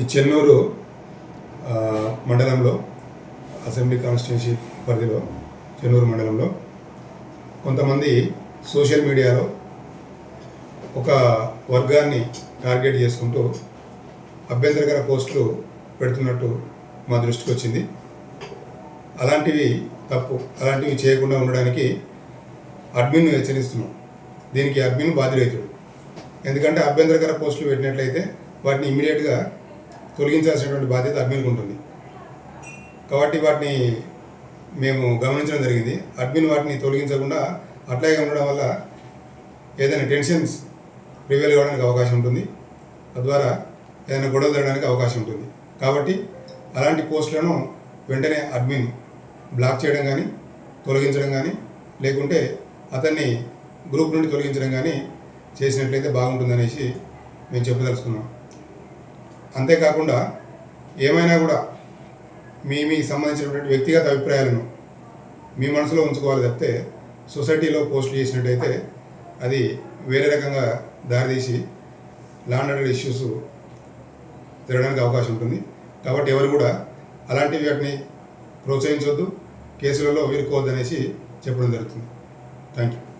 ఈ చెన్నూరు మండలంలో assembly constituency పరిధిలో చెన్నూరు మండలంలో కొంతమంది సోషల్ మీడియాలో ఒక వర్గాన్ని టార్గెట్ చేసుకుంటూ అభ్యంతరకర పోస్టులు పెడుతున్నట్టు మా దృష్టికి వచ్చింది. అలాంటివి తప్పు అలాంటివి చేయకుండా ఉండడానికి అడ్మిన్ హెచ్చరిస్తున్నాం. దీనికి అడ్మిన్ బాధ్యులవుతాడు ఎందుకంటే అభ్యంతరకర పోస్టులు పెట్టినట్లయితే వాటిని ఇమీడియట్గా తొలగించాల్సినటువంటి బాధ్యత అడ్మిన్కి ఉంటుంది. కాబట్టి వాటిని మేము గమనించడం జరిగింది. అడ్మిన్ వాటిని తొలగించకుండా అట్లాగే ఉండడం వల్ల ఏదైనా టెన్షన్స్ ప్రివేల్ కావడానికి అవకాశం ఉంటుంది. తద్వారా ఏదైనా గొడవలు జరగడానికి అవకాశం ఉంటుంది. కాబట్టి అలాంటి పోస్టులను వెంటనే అడ్మిన్ బ్లాక్ చేయడం కానీ తొలగించడం కానీ లేకుంటే అతన్ని గ్రూప్ నుండి తొలగించడం కానీ చేసినట్లయితే బాగుంటుందనేసి మేము చెప్పదలుచుకున్నాం. అంతేకాకుండా ఏమైనా కూడా మీ మీకు సంబంధించినటువంటి వ్యక్తిగత అభిప్రాయాలను మీ మనసులో ఉంచుకోవాలి తప్పితే సొసైటీలో పోస్ట్ చేసినట్టయితే అది వేరే రకంగా దారితీసి ల్యాండ్ ఆర్డర్ ఇష్యూస్ జరగడానికి అవకాశం ఉంటుంది. కాబట్టి ఎవరు కూడా అలాంటి వాటిని ప్రోత్సహించవద్దు కేసులలో వీరుకోవద్దు అనేసి చెప్పడం జరుగుతుంది. Thank you